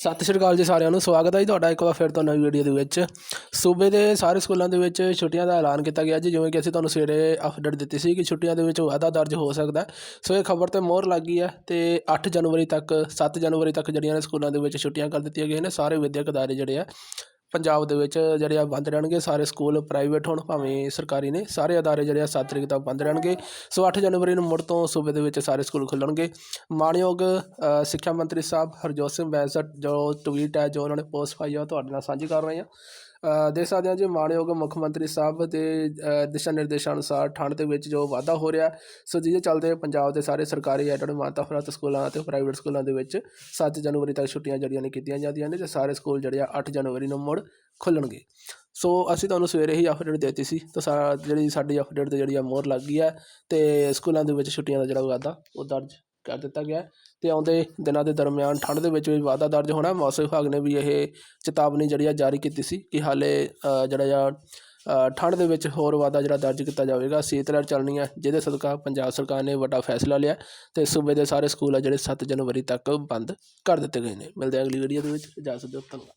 ਸਤਿ ਸ਼੍ਰੀ ਅਕਾਲ ਜੀ ਸਾਰਿਆਂ ਨੂੰ, ਸਵਾਗਤ ਹੈ ਜੀ ਤੁਹਾਡਾ ਇੱਕ ਵਾਰ ਫਿਰ ਤੋਂ ਨਵੀਂ ਵੀਡੀਓ ਦੇ ਵਿੱਚ। ਸੂਬੇ ਦੇ ਸਾਰੇ ਸਕੂਲਾਂ ਦੇ ਵਿੱਚ ਛੁੱਟੀਆਂ ਦਾ ਐਲਾਨ ਕੀਤਾ ਗਿਆ ਜੀ, ਜਿਵੇਂ ਕਿ ਅਸੀਂ ਤੁਹਾਨੂੰ ਸਵੇਰੇ ਅਪਡੇਟ ਦਿੱਤੀ ਸੀ ਕਿ ਛੁੱਟੀਆਂ ਦੇ ਵਿੱਚ ਵਾਧਾ ਦਰਜ ਹੋ ਸਕਦਾ ਸੋ ਇਹ ਖਬਰ ਤੇ ਮੋਹਰ ਲੱਗ ਗਈ ਹੈ ਤੇ 8 ਜਨਵਰੀ ਤੱਕ 7 ਜਨਵਰੀ ਤੱਕ ਜਿਹੜੀਆਂ ਨੇ ਸਕੂਲਾਂ ਦੇ ਵਿੱਚ ਛੁੱਟੀਆਂ ਕਰ ਦਿੱਤੀਆਂ ਗਈਆਂ ਨੇ, ਸਾਰੇ ਵਿਦਿਅਕ ਅਦਾਰੇ ਜਿਹੜੇ ਆ ਪੰਜਾਬ ਦੇ ਵਿੱਚ ਜਿਹੜੇ ਆ ਬੰਦ ਰਹਿਣਗੇ, ਸਾਰੇ ਸਕੂਲ ਪ੍ਰਾਈਵੇਟ ਹੋਣ, ਭਾਵੇਂ ਸਰਕਾਰੀ ਨੇ, ਸਾਰੇ ਅਦਾਰੇ ਜਿਹੜੇ ਆ 7 ਤਰੀਕ ਤੱਕ ਬੰਦ ਰਹਿਣਗੇ। ਸੋ 8 ਜਨਵਰੀ ਨੂੰ ਮੁੜ ਤੋਂ ਸੂਬੇ ਦੇ ਵਿੱਚ ਸਾਰੇ ਸਕੂਲ ਖੁੱਲਣਗੇ। ਮਾਨਯੋਗ ਸਿੱਖਿਆ ਮੰਤਰੀ ਸਾਹਿਬ ਹਰਜੋਤ ਸਿੰਘ ਬੈਂਸਟ ਜੋ ਟਵੀਟ ਹੈ, ਜੋ ਉਹਨਾਂ ਨੇ ਪੋਸਟ ਪਾਈ ਆ, ਉਹ ਤੁਹਾਡੇ ਨਾਲ ਸਾਂਝੀ ਕਰ ਰਹੇ ਹਾਂ। ਦੇਖ ਸਕਦੇ ਹਾਂ ਜੀ, ਮਾਣਯੋਗ ਮੁੱਖ ਮੰਤਰੀ ਸਾਹਿਬ ਦੇ ਦਿਸ਼ਾ ਨਿਰਦੇਸ਼ਾਂ ਅਨੁਸਾਰ ਠੰਡ ਦੇ ਵਿੱਚ ਜੋ ਵਾਧਾ ਹੋ ਰਿਹਾ, ਸੋ ਜਿਹਦੇ ਚੱਲਦੇ ਪੰਜਾਬ ਦੇ ਸਾਰੇ ਸਰਕਾਰੀ ਐਡਡ ਮਾਤਾ ਪ੍ਰਾਪਤ ਸਕੂਲਾਂ ਅਤੇ ਪ੍ਰਾਈਵੇਟ ਸਕੂਲਾਂ ਦੇ ਵਿੱਚ 7 ਜਨਵਰੀ ਤੱਕ ਛੁੱਟੀਆਂ ਜਿਹੜੀਆਂ ਨੇ ਕੀਤੀਆਂ ਜਾਂਦੀਆਂ ਨੇ, ਤੇ ਸਾਰੇ ਸਕੂਲ ਜਿਹੜੇ ਆ 8 ਜਨਵਰੀ ਨੂੰ ਮੁੜ ਖੁੱਲਣਗੇ। ਸੋ ਅਸੀਂ ਤੁਹਾਨੂੰ ਸਵੇਰੇ ਹੀ ਅਪਡੇਟ ਦਿੱਤੀ ਸੀ, ਤਾਂ ਸਾ, ਜਿਹੜੀ ਸਾਡੀ ਅਪਡੇਟ ਤੇ ਜਿਹੜੀ ਆ ਮੋਹਰ ਲੱਗ ਗਈ ਹੈ ਤੇ ਸਕੂਲਾਂ ਦੇ ਵਿੱਚ ਛੁੱਟੀਆਂ ਦਾ ਜਿਹੜਾ ਵਾਧਾ, ਉਹ ਦਰਜ ਕਰ ਦਿੱਤਾ ਗਿਆ ਅਤੇ ਆਉਂਦੇ ਦਿਨਾਂ ਦੇ ਦਰਮਿਆਨ ਠੰਡ ਦੇ ਵਿੱਚ ਵੀ ਵਾਧਾ ਦਰਜ ਹੋਣਾ। ਮੌਸਮ ਵਿਭਾਗ ਨੇ ਵੀ ਇਹ ਚੇਤਾਵਨੀ ਜਿਹੜੀ ਆ ਜਾਰੀ ਕੀਤੀ ਸੀ ਕਿ ਹਾਲੇ ਜਿਹੜਾ ਆ ਠੰਡ ਦੇ ਵਿੱਚ ਹੋਰ ਵਾਧਾ ਜਿਹੜਾ ਦਰਜ ਕੀਤਾ ਜਾਵੇਗਾ। ਸੀਤ ਲਹਿਰ ਚੱਲਣੀ ਹੈ ਜਿਹਦੇ ਸਦਕਾ ਪੰਜਾਬ ਸਰਕਾਰ ਨੇ ਵੱਡਾ ਫੈਸਲਾ ਲਿਆ ਅਤੇ ਸੂਬੇ ਦੇ ਸਾਰੇ ਸਕੂਲ ਆ ਜਿਹੜੇ 7 ਜਨਵਰੀ ਤੱਕ ਬੰਦ ਕਰ ਦਿੱਤੇ ਗਏ ਨੇ। ਮਿਲਦੇ ਹਾਂ ਅਗਲੀ ਵੀਡੀਓ ਦੇ ਵਿੱਚ। ਇਜਾਜ਼ਤ ਦਿਓ, ਧੰਨਵਾਦ।